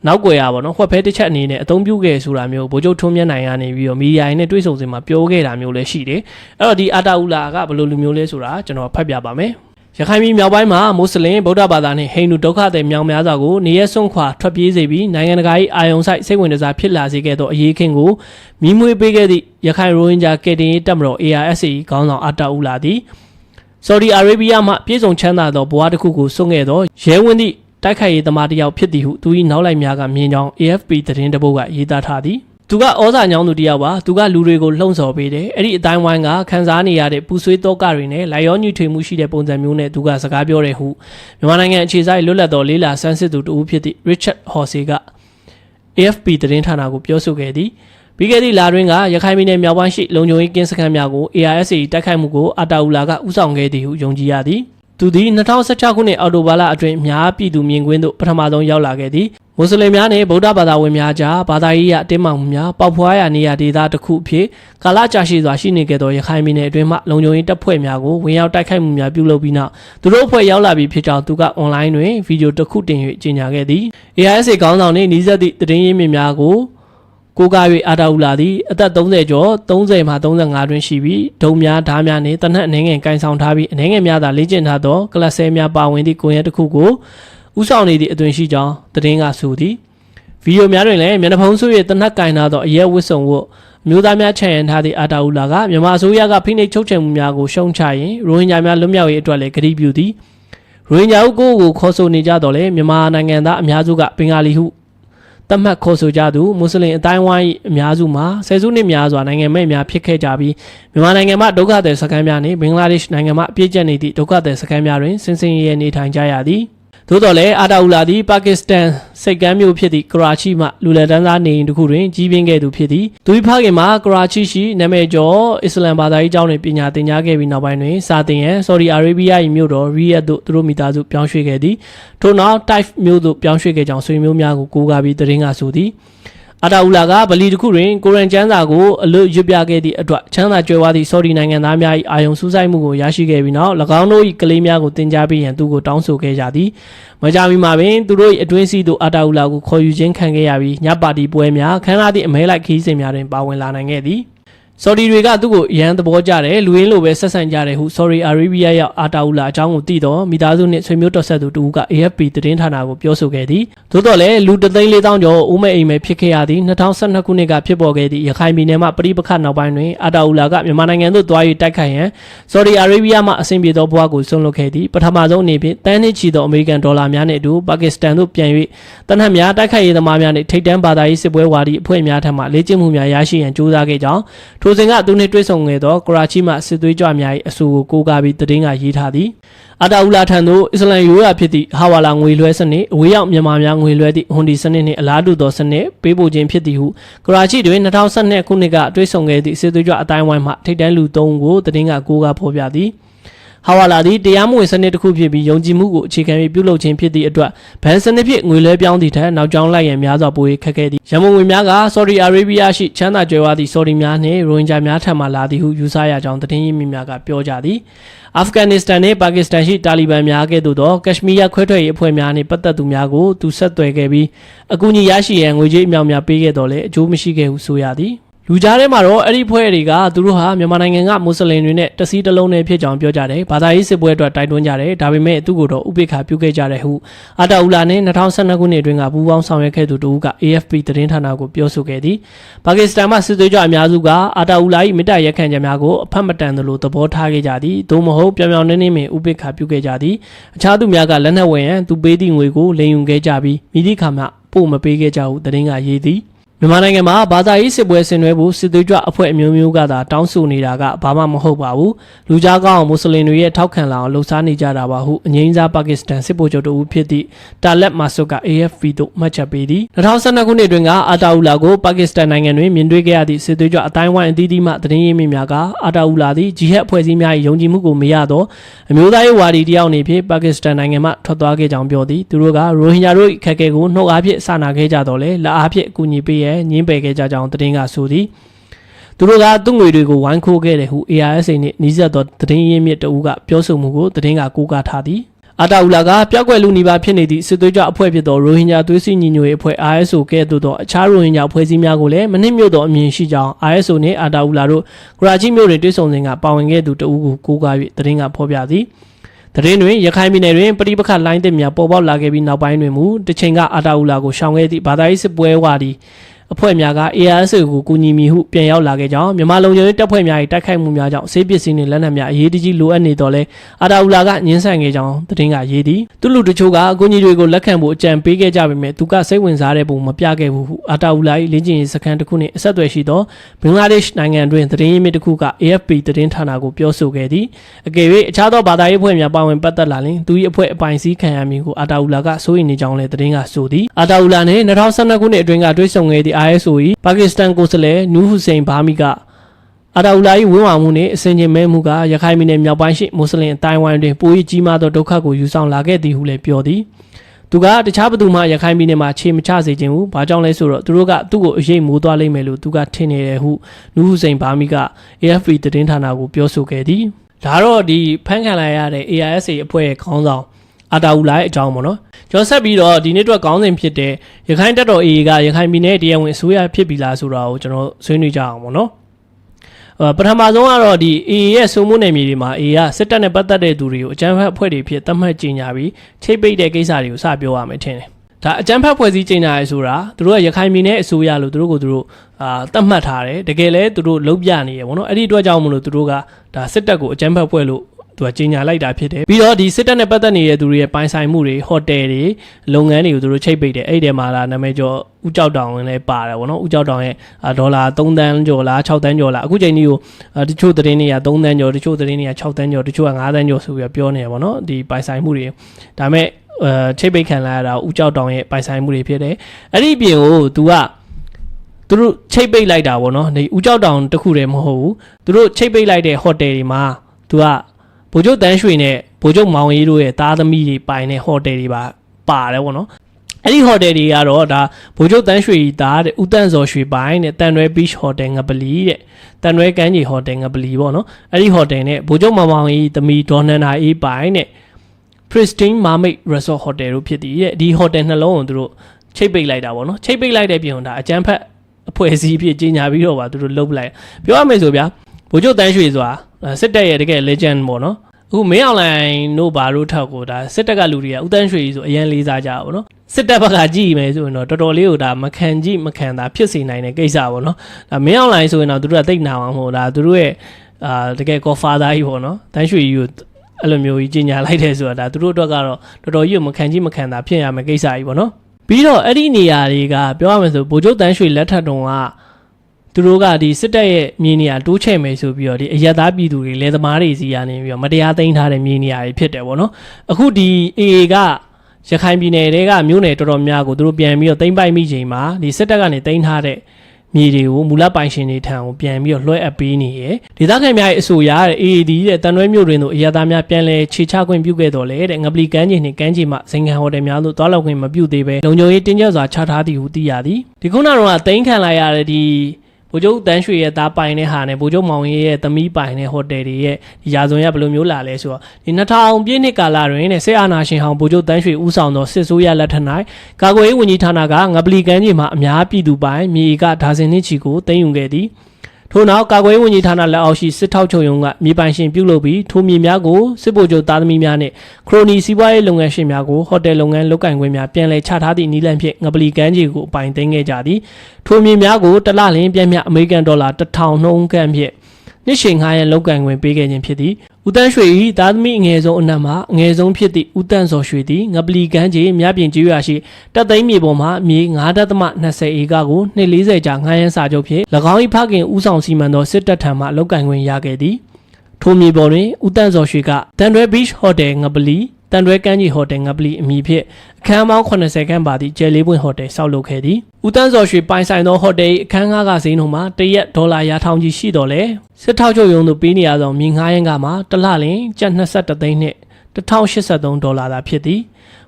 နောက်ွယ်ရပါတော့ဟွက်ဖဲတစ်ချက်အနေနဲ့အသုံးပြုခဲ့ဆိုတာမျိုးဗိုလ်ချုပ်ထွန်းမြတ်နိုင်ကနေပြီးတော့မီဒီယာနဲ့တွေ့ဆုံစင်မှာပြောခဲ့တာမျိုးလည်းရှိတယ်အဲ့တော့ဒီအာတာဦးလာကဘယ်လိုလူမျိုးလဲဆိုတာကျွန်တော်ဖတ်ပြပါမယ် ရခိုင်ပြည်မြောက်ပိုင်းမှာမွတ်စလင်ဗုဒ္ဓဘာသာနဲ့ဟိန္ဒူဒုက္ခသည်မြောင်များစွာကိုနေရစွန့်ခွာထွက်ပြေးစေပြီးနိုင်ငံတကာ၏အာယုံဆိုင်စိတ်ဝင်စားဖြစ်လာစေခဲ့သောအရေးခင်းကိုမိမွေးပေးခဲ့သည့်ရခိုင်ရိုဟင်ဂျာကယ်တင်ရေးတပ်မတော် ARSA ခေါင်းဆောင်အာတာဦးလာသည်ဆော်ဒီအာရေဗီးယားမှပြည်စုံချမ်းသာသောဘဝတစ်ခုကိုစွန့်ခဲ့သောရဲဝင်းသည့်တိုက်ခိုက်ရေးသမားတစ်ယောက်ဖြစ်သည်ဟုသူ၏နောက်လိုက်များကမြင်ကြောင်း AFP သတင်းတပုတ်ကရေးသားထားသည် သူကဩဇာညောင်းသူတယောက်ပါသူကလူတွေကိုလှုံ့ဆော်ပေးတယ်အဲ့ဒီအတိုင်းဝိုင်းကခန်းစားနေရတဲ့ပူဆွေးတော့ကတွေနဲ့လိုက်ရောညှိထွေမှုရှိတဲ့ပုံစံမျိုးနဲ့သူကစကားပြောတယ်ဟုမြန်မာနိုင်ငံအခြေစိုက်လွတ်လပ်သောလေးလာဆန်းစစ်သူတဦးဖြစ်သည့် Richard Horsey က AFP သတင်းဌာနကိုပြောဆိုခဲ့သည်ပြီးခဲ့သည့်လတွင်ကရခိုင်ပြည်နယ်မြောက်ပိုင်းရှိလုံခြုံရေးကင်းစခန်းများကို ARSA တိုက်ခိုက်မှုကိုအာတာအူလာကဥဆောင်ခဲ့သည်ဟုယုံကြည်ရသည် သူသည်2016ခုနှစ်အောက်တိုဘာလအတွင်းများပြည်သူမြင်ကွင်းသို့ပထမဆုံးရောက်လာခဲ့သည်မွတ်စလင်များနှင့်ဗုဒ္ဓဘာသာဝင်များကြားဘာသာရေးအတင်းမာမှုများပေါက်ဖွားရာနေရာဒေသတစ်ခုအဖြစ်ကာလကြာရှည်စွာရှိနေခဲ့သောရခိုင်ပြည်နယ်အတွင်းမှလုံခြုံရေးတပ်ဖွဲ့များကိုဝင်ရောက်တိုက်ခိုက်မှုများပြုလုပ်ပြီးနောက်သူတို့အဖွဲ့ရောက်လာပြီးဖြစ်ကြောင်းသူကအွန်လိုင်းတွင်ဗီဒီယိုတစ်ခုတင်၍ကြေညာခဲ့သည် AISA ခေါင်းဆောင်နှင့်နှီးစပ်သည့်သတင်းရင်းမြစ်များကို ကိုကား၍အာတာဦးလာသည်အသက်30ကျော်30မှ35တွင်ရှိပြီးဒုံများဓားများနှင့်တနက်အနေငယ်ကင်ဆောင်ထားပြီးအနေငယ်များသာလေ့ကျင့်ထားသောကလပ်ဆဲများပါဝင်သည့်ကိုယ်ရတစ်ခုကိုဥဆောင်နေသည့်အသွင်ရှိကြောင်းသတင်းကဆိုသည်ဗီဒီယိုများတွင်လည်းမျက်နှာဖုံးဆွေတနက်ကင်ထားသောအရက်ဝစ်စုံဝတ်မျိုးသားများချန်ရန်ထားသည့်အာတာဦးလာကမြန်မာအစိုးရကဖိနှိပ်ချုပ်ချယ်မှုများကိုရှုံချရင်ရိုဟင်ဂျာများလွတ်မြောက်ရေးအတွက်လည်းကတိပြုသည်ရိုဟင်ဂျာအုပ်ကိုကိုခေါ်ဆိုနေကြတော့လေမြန်မာနိုင်ငံသားအများစုကဘင်္ဂါလီဟု တတ်မှတ်ခေါ်ဆိုကြသူမွတ်စလင်အတိုင်းဝိုင်းအများစုမှာဆယ်စုနှစ်များစွာနိုင်ငံမဲ့များဖြစ်ခဲ့ကြပြီးမြန်မာနိုင်ငံမှာဒုက္ခသည်စခန်းများနှင့်ဘင်္ဂလားဒေ့ရှ်နိုင်ငံမှာအပြည့်ကျက်နေသည့်ဒုက္ခသည်စခန်းများတွင်ဆင်းဆင်းရဲရဲနေထိုင်ကြရသည် သို့တော်လည်းအာတာဦးလာသည်ပါကစ္စတန်စိတ်ကမ်းမြို့ဖြစ်သည့်ကရာချီမှလူလက်တန်းသားနေအိမ်တစ်ခုတွင်ကြီးပြင်းခဲ့သူဖြစ်သည်သူ၏ဖခင်မှာကရာချီရှိနာမည်ကျော်အစ္စလမ်ဘာသာရေးကျောင်းတွင်ပညာသင်ကြားခဲ့ပြီးနောက်ပိုင်းတွင်စာသင်ရန်ဆော်ဒီအာရေဗီးယား၏မြို့တော်ရီယက်သို့သူတို့မိသားစုပြောင်းရွှေ့ခဲ့သည်ထို့နောက် Taif မြို့သို့ပြောင်းရွှေ့ခဲ့ကြောင်းဆွေမျိုးများကိုကိုးကားပြီးသတင်းကဆိုသည် အာတာအူလာကဗလီတစ်ခုတွင်ကိုရန်ကျမ်းစာကိုအလွတ်ရွတ်ပြခဲ့သည့်အတွက်ချမ်းသာကြွယ်ဝသည့်ဆော်ဒီနိုင်ငံသားများ၏အာယုံစူးစိုက်မှုကိုရရှိခဲ့ပြီးနောက်၎င်းတို့၏ကလေးများကိုတင် जा ပေးရန်သူကိုတောင်းဆိုခဲ့ကြသည်မကြာမီမှာပင်သူတို့၏အတွင်းစီသို့အာတာအူလာကိုခေါ်ယူခြင်းခံခဲ့ရပြီးညပါတီပွဲများခမ်းနားသည့်အမဲလိုက်ခီးစဉ်များတွင်ပါဝင်လာနိုင်ခဲ့သည် ဆော်ဒီတွေကသူ့ကိုအရန်သဘောကျတယ်လူရင်းလိုပဲဆက်ဆံကြတယ်ဟုဆော်ဒီအာရေဗီးယားရောက်အာတာအူလာအကြောင်းကိုသိတော့မိသားစုနှင့်ဆွေမျိုးတော်ဆက်သူတူက AFP သတင်းဌာနကိုပြောဆိုခဲ့သည်သို့တော်လည်းလူတသိန်း၄000ကျော်အိုးမဲ့အိမ်မဲ့ဖြစ်ခဲ့ရသည်2012ခုနှစ်ကဖြစ်ပေါ်ခဲ့သည့်ရခိုင်ပြည်နယ်မှာပြည်ပခတ်နောက်ပိုင်းတွင်အာတာအူလာကမြန်မာနိုင်ငံသို့သွား၍တိုက်ခိုက်ရန်ဆော်ဒီအာရေဗီးယားမှအဆင်ပြေသောဘဝကိုဆွန့်လွတ်ခဲ့သည်ပထမဆုံးအနေဖြင့်တန်းနှင့်ချီသောအမေရိကန်ဒေါ်လာများနှင့်အတူပါကစ္စတန်သို့ပြန်၍တနက်များတိုက်ခိုက်ရေးသမားများနှင့်ထိပ်တန်းဘာသာရေးစစ်ပွဲဝါဒီအဖွဲ့များထံမှလေ့ကျင့်မှုများရရှိရန်ကြိုးစားခဲ့ကြောင်းထိုစဉ်ကသူနှင့်တွေ့ဆုံခဲ့သောကရာချီမှစစ်သွေးကြွများ၏အဆိုကိုကိုးကားပြီးသတင်းကရေးထားသည်အာတာအူလာထံသို့အစ္စလမ်ရိုးရာဖြစ်သည့်ဟာဝါလာငွေလွှဲစနစ်အဝေးရောက်မြန်မာများငွေလွှဲသည့်ဟွန်ဒီစနစ်နှင့်အလားတူသောစနစ်ပေးပို့ခြင်းဖြစ်သည်ဟုကရာချီတွင်2012ခုနှစ်ကတွေ့ဆုံခဲ့သည့်စစ်သွေးကြွအတိုင်းဝိုင်းမှထိပ်တန်းလူ၃ဦးကိုသတင်းကကိုးကားဖော်ပြသည် ဟာဝါလာသည်တရားမဝင်စနစ်တစ်ခုဖြစ်ပြီးယုံကြည်မှုကိုအခြေခံပြီးပြုလုပ်ခြင်းဖြစ်သည့်အတွက်ဘန်စနစ်ဖြင့်ငွေလွှဲပြောင်းသည့်ထက်နောက်ကျောင်းလိုက်ရန်များစွာပို၍ခက်ခဲသည်ရမုံငွေများကဆော်ဒီအာရေဗီးယားရှိချမ်းသာကြွယ်ဝသည့်ဆော်ဒီများနှင့်ရိုဟင်ဂျာများထံမှလာသည်ဟုယူဆရကြောင်းသတင်းရင်းမြစ်များကပြောကြသည်အာဖဂန်နစ္စတန်နှင့်ပါကစ္စတန်ရှိတာလီဘန်များကဲ့သို့သောကက်ရှမီးယားခွဲထွက်ရေးအဖွဲ့များနှင့်ပတ်သက်သူများကိုသူဆက်သွယ်ခဲ့ပြီးအကူအညီရရှိရန်ငွေကြေးအမြောက်များပေးခဲ့တော်လဲအကျိုးမရှိခဲ့ဟုဆိုရသည် လူကြားထဲမှာတော့အဲ့ဒီဖွဲ့တွေကသူတို့ဟာမြန်မာနိုင်ငံကမွတ်စလင်တွေနဲ့တစည်းတစ်လုံးနဲ့ဖြစ်ကြောင်းပြောကြတယ်။ဘာသာရေးစစ်ပွဲအတွက်တိုက်တွန်းကြတယ်။ဒါပေမဲ့သူ့ကိုတော့ဥပိ္ပခါပြုခဲ့ကြတယ်ဟုအာတာအူလာနဲ့2012ခုနှစ်အတွင်းကပူးပေါင်းဆောင်ရွက်ခဲ့သူတို့က AFP သတင်းဌာနကိုပြောဆိုခဲ့သည်။ပါကစ္စတန်မှစစ်သွေးကြွအများစုကအာတာအူလာ၏မေတ္တာရက်ခံချက်များကိုအဖတ်မတန်သလိုသဘောထားခဲ့ကြသည်။သို့မဟုတ်ပြောင်ပြောင်နှင်းနှင်းပင်ဥပိ္ပခါပြုခဲ့ကြသည်။အခြားသူများကလက်နက်ဝယ်ရန်သူပေးသည့်ငွေကိုလိမ်ယူခဲ့ကြပြီးမိသည့်ခါမှပို့မပေးခဲ့ကြဟုသတင်းကရေးသည်။ မြန်မာနိုင်ငံမှာဘာသာရေးစစ်ပွဲဆင်နွှဲဖို့စစ်သွေးကြွအဖွဲ့အမျိုးမျိုးကသာတောင်းဆိုနေတာကဘာမှမဟုတ်ပါဘူးလူကြားကောင်းအောင်မွတ်စလင်တွေရဲ့ထောက်ခံလာအောင်လှုံ့ဆော်နေကြတာပါဟုအငိမ့်စားပါကစ္စတန်စစ်ဗိုလ်ချုပ်တို့ဖြစ်သည့်တာလက်မာဆုတ်က AFP တို့မှတ်ချက်ပေးသည်2012ခုနှစ်တွင်ကအာတာအူလာကိုပါကစ္စတန်နိုင်ငံတွင်မြင်တွေ့ခဲ့ရသည့်စစ်သွေးကြွအတိုင်းဝိုင်းအသီးသီးမှသတင်းရင်းမြစ်များကအာတာအူလာသည်ဂျီဟက်အဖွဲ့အစည်းများ၏ယုံကြည်မှုကိုမရသောအမျိုးသားရေးဝါဒီတယောက်အနေဖြင့်ပါကစ္စတန်နိုင်ငံမှထွက်သွားခဲ့ကြောင်းပြောသည်သူတို့ကရိုဟင်ဂျာတို့၏ခက်ခဲကိုနှုတ်အားဖြင့်စာနာခဲ့ကြတော့လေလက်အားဖြင့်အကူအညီပေးရန်ညှင်းပယ်ခဲ့ကြကြောင်းသတင်းကဆိုသည်သူတို့ကသူ့ငွေတွေကိုဝိုင်းခိုးခဲ့တယ်ဟု ARSA နှင့်နှီးစပ်သောသတင်းရင်းမြစ်တအူးကပြောဆိုမှုကိုသတင်းကကိုးကားထားသည်အာတာအူလာကပြောက်ကွယ်လူနေပါဖြစ်နေသည့်စစ်သွေးကြအဖွဲ့ဖြစ်သောရိုဟင်ဂျာသွေးစည်းညီညွတ်ရေးအဖွဲ့ RSO ကဲ့သို့သောအခြားရိုဟင်ဂျာအဖွဲ့အစည်းများကိုလည်းမနစ်မြို့သောအမြင်ရှိကြောင်း RSO နှင့်အာတာအူလာတို့ကရာချီမြို့တွင်တွေ့ဆုံစဉ်ကပါဝင်ခဲ့သူတအူးကိုကိုးကား၍သတင်းကဖော်ပြသည်သတင်းတွင်ရခိုင်ပြည်နယ်တွင်ပဋိပက္ခလိုင်းသစ်များပေါ်ပေါက်လာခဲ့ပြီးနောက်ပိုင်းတွင်မူတချိန်ကအာတာအူလာကိုရှောင်ခဲ့သည့်ဘာသာရေးစစ်ပွဲဝါဒီ အဖွဲ့များက ARSA ကိုကူညီမိဟုပြန်ရောက်လာခဲ့ကြောင်းမြန်မာလုံခြုံရေးတပ်ဖွဲ့များ၏တိုက်ခိုက်မှုများကြောင့်ဆေးပစ္စည်းနှင့်လက်နက်များအရေးတကြီးလိုအပ်နေတော့လဲအာတာအူလာကညှင်းဆန်ခဲ့ကြောင်းသတင်းကရေးသည်သူလူတချို့ကအကူအညီတွေကိုလက်ခံဖို့အကြံပေးခဲ့ကြပေမဲ့သူကစိတ်ဝင်စားတဲ့ပုံမပြခဲ့ဘူးဟုအာတာအူလာ၏လင်းကျင်ရေးစခန်းတစ်ခုနှင့်အဆက်အသွယ်ရှိသောဘင်္ဂလားဒေ့ရှ်နိုင်ငံတွင်သတင်းရင်းမြစ်တစ်ခုက AFP သတင်းဌာနကိုပြောဆိုခဲ့သည်အကယ်၍အခြားသောဘာသာရေးအဖွဲ့များပါဝင်ပတ်သက်လာရင်သူ၏အဖွဲ့အပိုင်စည်းခံရမည်ဟုအာတာအူလာကစိုးရိမ်နေကြောင်းလည်းသတင်းကဆိုသည်အာတာအူလာနှင့်2012ခုနှစ်အတွင်းကတွေ့ဆုံခဲ့သည့် ISO ၏ပါကစ္စတန်ကိုယ်စားလှယ်နူးဟူစိန်ဘာမီကအာတာအူလာ၏ဝင်းဝါမှုနှင့်အစဉ်ချင်းမဲမှုကရခိုင်ပြည်နယ်မြောက်ပိုင်းရှိမွတ်စလင်အတိုင်းဝိုင်းတွင်ပို၍ကြီးမားသောဒုက္ခကိုယူဆောင်လာခဲ့သည်ဟုလည်းပြောသည်သူကတခြားဘသူမှရခိုင်ပြည်နယ်မှာခြေမချစေခြင်းဘူးဘာကြောင့်လဲဆိုတော့သူတို့ကသူ့ကိုအရေးမိုးသွားလိမ့်မယ်လို့သူကထင်နေတယ်ဟုနူးဟူစိန်ဘာမီက AFP သတင်းဌာနကိုပြောဆိုခဲ့သည်ဒါတော့ဒီဖန်ခံလိုက်ရတဲ့ AISA အဖွဲ့ရဲ့ခေါင်းဆောင်အာတာအူလာရဲ့အကြောင်းပေါ့နော် ကျွန်တော်ဆက်ပြီးတော့ဒီနေ့အတွက်ခေါင်းစဉ်ဖြစ်တဲ့ရခိုင်တပ်တော် AA ကရခိုင်ပြည်နယ်တရားဝင်အစိုးရဖြစ်ပြီလားဆိုတာကိုကျွန်တော်ဆွေးနွေးကြအောင်ပေါ့နော်အဲပထမဆုံးကတော့ဒီ AA ရဲ့စုံမှုနယ်မြေတွေမှာ AA ကစစ်တပ်နဲ့ပတ်သက်တဲ့သူတွေကိုအကြမ်းဖက်အဖွဲ့တွေဖြစ်သတ်မှတ်ကြေညာပြီးချိတ်ပိတ်တဲ့ကိစ္စတွေကိုစပြောရမယ်ထင်တယ်ဒါအကြမ်းဖက်ဖွဲ့စည်းကြေညာရဲဆိုတာသူတို့ကရခိုင်ပြည်နယ်အစိုးရလို့သူတို့ကိုသူတို့အာတတ်မှတ်ထားတယ်တကယ်လဲသူတို့လုံးပြနေရပေါ့နော်အဲ့ဒီအတွက်ကြောင့်မလို့သူတို့ကဒါစစ်တပ်ကိုအကြမ်းဖက်ဖွဲ့လို့ သူကကြီးညာလိုက်တာဖြစ်တယ်ပြီးတော့ဒီစစ်တပ်နဲ့ပတ်သက်နေတဲ့သူတွေရဲ့ပိုင်ဆိုင်မှုတွေဟိုတယ်တွေလုပ်ငန်းတွေကိုသူတို့ချိတ်ပိတ်တယ်အဲ့ဒီထဲမှာလာနာမည်ကျော်ဦးကြောက်တောင်ဝင်လည်းပါတယ်ဗောနော်ဦးကြောက်တောင်ရဲ့ဒေါ်လာ3တန်းကျော်လား6တန်းကျော်လားအခုချိန်ကြီးကိုတချို့သတင်းတွေက3တန်းကျော်တချို့သတင်းတွေက6တန်းကျော်တချို့က9တန်းကျော်ဆိုပြီးပြောနေရဗောနော်ဒီပိုင်ဆိုင်မှုတွေဒါမဲ့အဲချိတ်ပိတ်ခံလာရတာဦးကြောက်တောင်ရဲ့ပိုင်ဆိုင်မှုတွေဖြစ်တယ်အဲ့ဒီပြင်ကို तू ကသူတို့ချိတ်ပိတ်လိုက်တာဗောနော်ဒီဦးကြောက်တောင်တခုတည်းမဟုတ်ဘူးသူတို့ချိတ်ပိတ်လိုက်တဲ့ဟိုတယ်တွေမှာ तू က ဗိုလ်ချုပ်တန်းရွှေနဲ့ဗိုလ်ချုပ်မောင်ရီတို့ရဲ့သားသမီးတွေပိုင်တဲ့ဟိုတယ်တွေပါပါတယ်ဗောနော်အဲ့ဒီဟိုတယ်တွေကတော့ဒါဘိုလ်ချုပ်တန်းရွှေကြီးသားတဲ့ဦးတန်းစော်ရွှေပိုင်းတဲ့တန်ရွဲ beach hotel ငပလီတဲ့တန်ရွဲကမ်းခြေ hotel ငပလီပေါ့နော်အဲ့ဒီ hotel နဲ့ဘိုလ်ချုပ်မောင်မောင်ကြီးသမီးဒေါ်နန္ဒာအေးပိုင်းတဲ့ Pristine Mermaid Resort Hotel တို့ဖြစ်တည်တဲ့ဒီ hotel နှလုံးကိုသူတို့ချိတ်ပိတ်လိုက်တာပေါ့နော်ချိတ်ပိတ်လိုက်တဲ့ပြင်ဒါအကျန်းဖက်အဖွဲ့အစည်းဖြစ်ကြီးညာပြီးတော့ပါသူတို့လုတ်လိုက်ပြောရမယ်ဆိုဗျာဘိုလ်ချုပ်တန်းရွှေဆိုတာ စစ်တပ်ရဲ့တကယ် legend ပေါ့နော်အခုမင်းအွန်လိုင်းတို့ဘာလို့ထောက်ကိုဒါစစ်တပ်ကလူတွေကဥတန်းရွှေကြီးဆိုအရင်လေးစားကြပါဘောနော်စစ်တပ်ဘက်ကကြည့်မယ်ဆိုရင်တော့တော်တော်လေးကိုဒါမခံကြည့်မခံတာဖြစ်စေနိုင်တဲ့ကိစ္စပေါ့နော်ဒါမင်းအွန်လိုင်းဆိုရင်တော့သူတို့ကသိနာအောင်မဟုတ်ဒါသူတို့ရဲ့အာတကယ် godfather ကြီးပေါ့နော်တန်းရွှေကြီးကိုအဲ့လိုမျိုးကြီးကြီးညာလိုက်တယ်ဆိုတာဒါသူတို့အတွက်ကတော့တော်တော်ကြီးကိုမခံကြည့်မခံတာဖြစ်ရမယ့်ကိစ္စကြီးပေါ့နော်ပြီးတော့အဲ့ဒီနေရာတွေကပြောရမယ်ဆိုဗိုလ်ချုပ်တန်းရွှေလက်ထက်တုန်းက သူတို့ကဒီစစ်တပ်ရဲ့မြေနေရာတိုးချဲ့မယ်ဆိုပြီးတော့ဒီအရက်သားပြည်သူတွေလယ်သမားတွေစီကနေပြီးတော့မတရားသိမ်းထားတဲ့မြေနေရာတွေဖြစ်တယ်ပေါ့နော်အခုဒီ AA ကရခိုင်ပြည်နယ်တွေကမြို့နယ်တော်တော်များကိုသူတို့ပြန်ပြီးတော့သိမ်းပိုက်မိချိန်မှာဒီစစ်တပ်ကနေသိမ်းထားတဲ့မြေတွေကိုမူလပိုင်ရှင်တွေထံကိုပြန်ပြီးတော့လွှဲအပ်ပေးနေရယ်ဒေသခံများရဲ့အဆိုအရတဲ့ AAD တဲ့တန်ရွဲမြို့တွင်သို့အရသားများပြန်လဲခြေချခွင့်ပြုခဲ့တော်လဲတဲ့ငပလီကမ်းခြေနှင့်ကမ်းခြေမှဇင်ခံဟိုတယ်များသို့တွားလောက်ခွင့်မပြုသေးပဲလုံခြုံရေးတင်းကျပ်စွာချထားသည်ဟုသိရသည်ဒီခုနကတော့သိမ်းခံလိုက်ရတဲ့ဒီ ဗိုလ်ချုပ်တန်းရွှေရဲ့သားပိုင်တဲ့ဟာနဲ့ဗိုလ်ချုပ်မောင်ရဲ့သမီးပိုင်တဲ့ဟိုတယ်တွေရဲ့ဒီရာဇဝင်ရဘယ်လိုမျိုးလာလဲဆိုတော့ဒီ2000ပြည့်နှစ်ကာလတွင်တဲ့စစ်အာဏာရှင်ဟောင်းဗိုလ်ချုပ်တန်းရွှေဦးဆောင်သောစစ်ဆိုးရလက်ထက်၌ကာကွယ်ရေးဝန်ကြီးဌာနကငပလီကမ်းခြေမှာအများပြည်သူပိုင်မြေကဒါဇင်နှင့်ချီကိုတင်ယူခဲ့သည် ထို့နောက်ကာကွယ်ရေးဝန်ကြီးဌာနလက်အောက်ရှိစစ်ထောက်ချုပ်ရုံးကမြေပိုင်ရှင်ပြုလုပ်ပြီးထိုမြေများကိုစစ်ဗိုလ်ချုပ်သားသမီးများနှင့်ခရိုနီစီးပွားရေးလုပ်ငန်းရှင်များကိုဟိုတယ်လုပ်ငန်းလုပ်ကိုင်ခွင့်များပြန်လည်ချထားသည့်နည်းလမ်းဖြင့်ငပလီကမ်းခြေကိုအပိုင်သိမ်းခဲ့ကြသည်ထိုမြေများကိုတစ်လလင်းပြည့်မြအမေရိကန်ဒေါ်လာ1000နှုန်းခန့်ဖြင့် နှစ်ရှင်ငှားရန်လောက်ကန်ခွင့်ပေးခဲ့ခြင်းဖြစ်သည်ဦးတန်းရွှေ၏သားသမီးအငယ်ဆုံးအနက်မှအငယ်ဆုံးဖြစ်သည့်ဦးတန်းစော်ရွှေသည်ငပလီကမ်းခြေမြပြင်ကျေးရွာရှိတပ်သိမ်းမြေပေါ်မှမြေ9.20ဧကကို240ကြာငှားရန်စာချုပ်ဖြင့်၎င်း၏ဖခင်ဦးဆောင်စီမံသောစစ်တပ်ထံမှလောက်ကန်ခွင့်ရခဲ့သည်ထိုမြေပေါ်တွင်ဦးတန်းစော်ရွှေကတန်တွဲ beach hotel ငပလီ တန်တွဲကမ်းခြေဟိုတယ်ငပလီအမည်ဖြင့်အခန်းပေါင်း80ခန်းပါသည့်ကျယ်လေးပွင့်ဟိုတယ်ဆောက်လုပ်ခဲ့သည်ဦးတန်းစော်ရွှေပိုင်ဆိုင်သောဟိုတယ်၏အခန်းငှားကဈေးနှုန်းမှာတရက်ဒေါ်လာရာထောင်ကြီးရှိတော်လဲစစ်ထောက်ချုပ်ရုံးသို့ပေးနေရသောမြေငှားရန်ကမှာတစ်လလင်ကျပ်23သိန်းနှင့်1083ဒေါ်လာသာဖြစ်သည်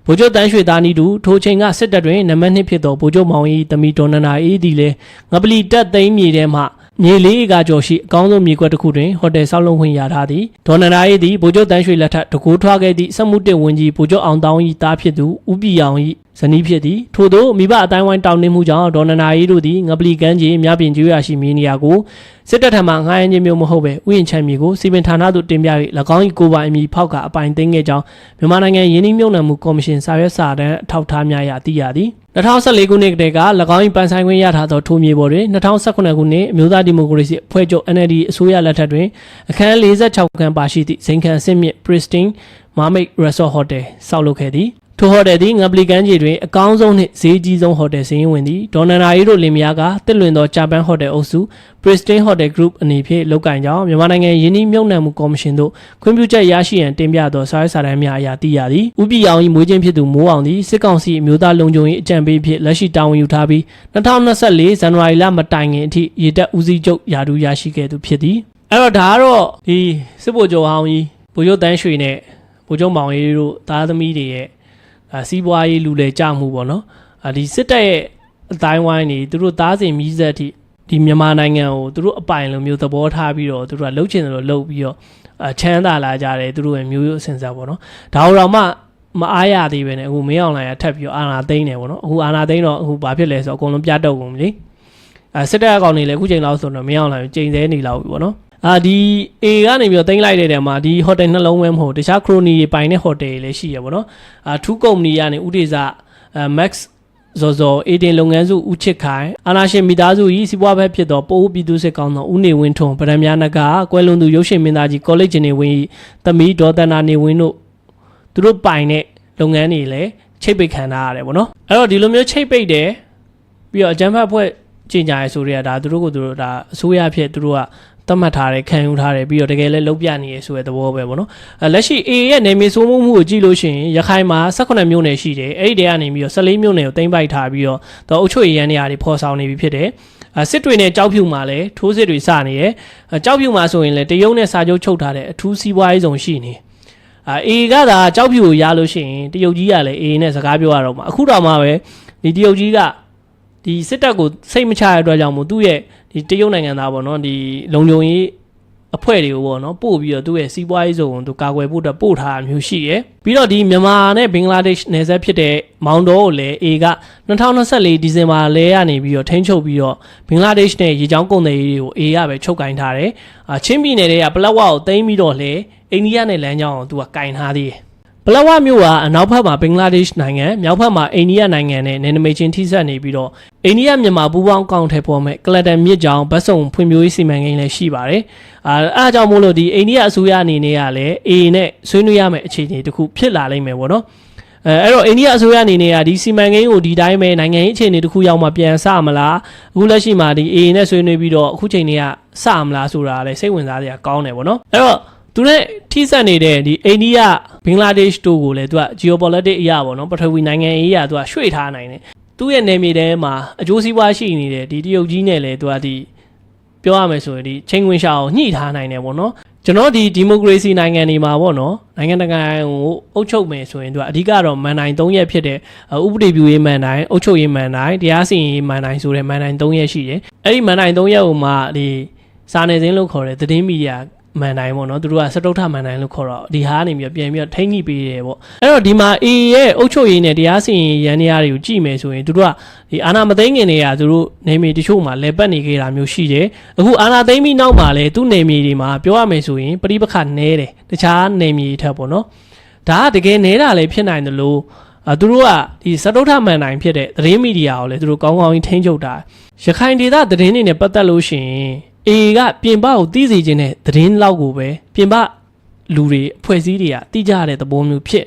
ဗိုလ်ချုပ်တန်းရွှေသားနီတူထိုချိန်ကစစ်တပ်တွင်နံပါတ်1ဖြစ်သောဗိုလ်ချုပ်မောင်၏တမီဒေါ်နန္ဒာအေးသည်လည်းငပလီတက်သိမ်းမြေထဲမှ မြေလေးဧကကျော်ရှိအကောင်းဆုံးမြေကွက်တစ်ခုတွင်ဟိုတယ်ဆောက်လုပ်ခွင့်ရထားသည်ဒေါ်နန္ဒာ၏သည်ဗိုလ်ချုပ်တန်းရွှေလက်ထက်တကူထွားခဲ့သည့်စက်မှုတစ်ဝန်ကြီးဗိုလ်ချုပ်အောင်တောင်း၏သားဖြစ်သူဦးပြည်အောင်၏ ဇနီးဖြစ်သည်ထို့သောမိဘအတိုင်းဝိုင်းတောင်းနှင်းမှုကြောင့်ဒေါ်နန္ဒာ၏တို့သည်ငပလီကမ်းခြေမြပြင်ကျွေးရရှိမြေနေရာကိုစစ်တပ်ထံမှငှားရမ်းခြင်းမျိုးမဟုတ်ပဲဥယျာဉ်ချမ်းမြေကိုစီပင်ဌာနသို့တင်ပြ၍၎င်း၏ကိုယ်ပိုင်အမည်ဖောက်ကအပိုင်သိမ်းခဲ့ကြောင်းမြန်မာနိုင်ငံယင်းနှိမ့်မြုံနယ်မှုကော်မရှင်စာရွက်စာတမ်းအထောက်အထားများအရသိရသည်2014ခုနှစ်ကတည်းက၎င်း၏ပန်ဆိုင်ခွင့်ရထားသောထိုမြေပေါ်တွင်2018ခုနှစ်အမျိုးသားဒီမိုကရေစီအဖွဲ့ချုပ် NLD အစိုးရလက်ထက်တွင်အခန်း46ခန်းပါရှိသည့်ဇိမ်ခံအဆင့်မြင့် Pristine Mermaid Resort Hotel ဆောက်လုပ်ခဲ့သည် ထိုဟိုတယ်သည်ငပလီကန်ကြီးတွင်အကောင်းဆုံးနှင့်ဈေးကြီးဆုံးဟိုတယ်စင်းဝင်သည်ဒေါ်နန္ဒာရီတို့လင်မယားကတစ်လွင်သောဂျပန်ဟိုတယ်အုပ်စု Pristine Hotel Group အနေဖြင့်လုပ်ကင်ကြောင်းမြန်မာနိုင်ငံယင်းနှိမ့်မြုပ်နှံမှုကော်မရှင်သို့ခွင့်ပြုချက်ရရှိရန်တင်ပြသောစာရေးစာတမ်းများအရာသိရသည်ဥပီအောင်၏မွေးချင်းဖြစ်သူမိုးအောင်သည်စစ်ကောင်စီအမျိုးသားလုံခြုံရေးအကြံပေးဖြစ်လက်ရှိတာဝန်ယူထားပြီး2024ဇန်နဝါရီလမတိုင်ခင်အထိရေတပ်ဦးစီးချုပ်ယာဒူရရှိခဲ့သူဖြစ်သည်အဲ့တော့ဒါကတော့ဒီစစ်ဗိုလ်ချုပ်ဟောင်းကြီးဗိုလ်ချုပ်တန်းရွှေနဲ့ဗိုလ်ချုပ်မောင်ရီတို့သားသမီးတွေရဲ့ အာစီးပွားရေးလူလေကြမှုပေါ့နော်အာဒီစစ်တပ်ရဲ့အတိုင်းဝိုင်းနေသူတို့သားစဉ်မိဆက်ထိဒီမြန်မာနိုင်ငံကိုသူတို့အပိုင်လိုမျိုးသဘောထားပြီးတော့သူတို့ကလှုပ်ချင်တယ်လို့လှုပ်ပြီးတော့အချမ်းသာလာကြတယ်သူတို့ရဲ့မျိုးရိုးအစဉ်ဆက်ပေါ့နော်ဒါတော့မှမအားရသေးပဲねအခုမင်းအောင်လိုင်ကထပ်ပြီးအာနာသိန်းတယ်ပေါ့နော်အခုအာနာသိန်းတော့အခုဘာဖြစ်လဲဆိုတော့အကုန်လုံးပြတ်တော့ကုန်ပြီအဲစစ်တပ်အကောင်တွေလည်းအခုချိန်လောက်ဆိုတော့မင်းအောင်လိုင်ချိန်သေးနေလောက်ပြီပေါ့နော် အာဒီ A ကနေပြီးတော့တင်လိုက်တဲ့တဲမှာဒီဟိုတယ်နှလုံးပဲမဟုတ်တခြားခရိုနီပိုင်တဲ့ဟိုတယ်လည်းရှိရပါတော့အာထူးကုမ္ပဏီကနေဥဒေဇအာ Max ဇော်ဇော်အေတင်လုပ်ငန်းစုဦးချစ်ခိုင်အာနာရှင်မိသားစု၏စီးပွားဘက်ဖြစ်သောပိုးပြည်သူစစ်ကောင်တော်ဦးနေဝင်းထွန်းဗရမများနကကွယ်လွန်သူရုပ်ရှင်မင်းသားကြီးကောလိပ်ကျင်နေဝင်း၏သမီးဒေါ်တနာနေဝင်းတို့သူတို့ပိုင်တဲ့လုပ်ငန်းတွေလည်းချိတ်ပိတ်ခံထားရတယ်ဗောနော်အဲ့တော့ဒီလိုမျိုးချိတ်ပိတ်တယ်ပြီးတော့အကြမ်းဖက်အဖွဲ့ကြင်ညာရဲဆိုတွေကဒါသူတို့ကိုသူတို့ဒါအစိုးရဖြစ်သူတို့က သတ်မှတ်ထားတယ်ခံယူထားတယ်ပြီးတော့တကယ်လည်းလုံးပြနေရဆိုတဲ့သဘောပဲပေါ့နော်အဲလက်ရှိ A ရဲ့နေမည်စိုးမိုးမှုကိုကြည့်လို့ရှိရင်ရခိုင်မှာ18မြို့နယ်ရှိတယ်အဲ့ဒီတည်းကနေပြီးတော့14မြို့နယ်ကိုတင်ပိုက်ထားပြီးတော့တော့အုပ်ချုပ်ရေးရန်နေရာတွေဖော်ဆောင်နေပြီဖြစ်တယ်အစစ်တွေနဲ့ကြောက်ဖြူမှာလည်းထိုးစစ်တွေစနေရယ်ကြောက်ဖြူမှာဆိုရင်လည်းတရုတ်နဲ့စာချုပ်ချုပ်ထားတဲ့အထူးစီးပွားရေးဆောင်ရှိနေအအာအေကသာကြောက်ဖြူကိုရလို့ရှိရင်တရုတ်ကြီးကလည်းအေနဲ့စကားပြောရတော့မှာအခုတော့မှပဲဒီတရုတ်ကြီးကဒီစစ်တပ်ကိုစိတ်မချရတဲ့အတွက်ကြောင့်မို့သူ့ရဲ့ ဒီတရုတ်နိုင်ငံသားပေါ့နော်ဒီလုံခြုံရေးအဖွဲ့တွေကိုပေါ့နော်ပို့ပြီးတော့သူ့ရဲ့စီးပွားရေးစုံကိုသူကာကွယ်ဖို့အတွက်ပို့ထားတာမျိုးရှိရယ်ပြီးတော့ဒီမြန်မာနဲ့ဘင်္ဂလားဒေ့ရှ်နယ်စပ်ဖြစ်တဲ့မောင်တော်ကိုလည်းအေက2024ဒီဇင်ဘာလဲကနေပြီးတော့ထိန်းချုပ်ပြီးတော့ဘင်္ဂလားဒေ့ရှ်နဲ့ရေချောင်းကုန်တယ်တွေကိုအေကပဲချုပ်ကင်ထားတယ်အာချင်းပြည်နယ်တွေကပလက်ဝကိုသိမ်းပြီးတော့လေအိန္ဒိယနဲ့လမ်းကြောင်းကိုသူကကင်ထားသေးတယ် ပလဝမြို့ကအနောက်ဘက်မှာဘင်္ဂလားဒေ့ရှ်နိုင်ငံမြောက်ဘက်မှာအိန္ဒိယနိုင်ငံနဲ့နယ်နိမိတ်ချင်းထိစပ်နေပြီးတော့အိန္ဒိယမြန်မာပူးပေါင်းအကောင့်ထဲပေါ်မဲ့ကလတန်မြစ်ကြောင်ဘတ်စုံဖွံ့ဖြိုးရေးစီမံကိန်းလည်းရှိပါတယ်။အာအဲအကြောင်းမို့လို့ဒီအိန္ဒိယအစိုးရအနေနဲ့ကလည်း A နဲ့ဆွေးနွေးရမယ့်အခြေအနေတစ်ခုဖြစ်လာလိမ့်မယ်ပေါ့နော်။အဲအဲ့တော့အိန္ဒိယအစိုးရအနေနဲ့ကဒီစီမံကိန်းကိုဒီတိုင်းပဲနိုင်ငံရေးအခြေအနေတစ်ခုရောက်မှပြန်စမလားအခုလက်ရှိမှာဒီ A နဲ့ဆွေးနွေးပြီးတော့အခုချိန်တွေကစမလားဆိုတာလည်းစိတ်ဝင်စားစရာကောင်းတယ်ပေါ့နော်။အဲ့တော့သူနဲ့ထိစပ်နေတဲ့ဒီအိန္ဒိယ ဘင်္ဂလားဒေ့ရှ်တို့ကိုလည်းသူက geopolitics အရာပေါ့နော်ပထဝီနိုင်ငံရေးအရာသူကရွှေ့ထားနိုင်တယ်သူ့ရဲ့နယ်မြေထဲမှာအကျိုးစီးပွားရှိနေတဲ့ဒီတရုတ်ကြီးနဲ့လည်းသူကဒီပြောရမယ်ဆိုရင်ဒီချိန်ဝင်ရှာကိုညှိထားနိုင်တယ်ပေါ့နော်ကျွန်တော်ဒီဒီမိုကရေစီနိုင်ငံတွေမှာပေါ့နော်နိုင်ငံတကာကိုအုပ်ချုပ်မယ်ဆိုရင်သူကအဓိကတော့မန်တိုင်း၃ရက်ဖြစ်တဲ့ဥပဒေပြုရေးမန်တိုင်းအုပ်ချုပ်ရေးမန်တိုင်းတရားစီရင်ရေးမန်တိုင်းဆိုတဲ့မန်တိုင်း၃ရက်ရှိတယ်အဲ့ဒီမန်တိုင်း၃ရက်ဟိုမှာဒီစာနယ်ဇင်းလို့ခေါ်တဲ့သတင်းမီဒီယာ မန်တိုင်းပေါ့နော်သူတို့ကစတုထမန်တိုင်းလို့ခေါ်တော့ဒီဟာကနေပြီးပြန်ပြီးတော့ထိမ့်ညှိပေးတယ်ပေါ့အဲ့တော့ဒီမှာ A ရဲ့အုပ်ချုပ်ရေးနဲ့တရားစီရင်ရန်နေရာတွေကိုကြည့်မယ်ဆိုရင်သူတို့ကဒီအာဏာမသိမ်းခင်တွေကသူတို့နေမြေတချို့မှာလဲပတ်နေခဲ့တာမျိုးရှိတယ်အခုအာဏာသိမ်းပြီးနောက်မှာလဲသူ့နေမြေတွေမှာပြောရမယ်ဆိုရင်ပရိပခနဲတယ်တခြားနေမြေထက်ပေါ့နော်ဒါကတကယ်နေတာလည်းဖြစ်နိုင်တယ်လို့အဲသူတို့ကဒီစတုထမန်တိုင်းဖြစ်တဲ့သတင်းမီဒီယာကိုလည်းသူတို့ကောင်းကောင်းကြီးထိန်းချုပ်တာရခိုင်ဒေသသတင်းတွေနဲ့ပတ်သက်လို့ရှိရင် A ကပြင်ပကိုသိစေခြင်းတဲ့သတင်းလောက်ကိုပဲပြင်ပလူတွေအဖွဲ့အစည်းတွေကသိကြတဲ့သဘောမျိုးဖြစ်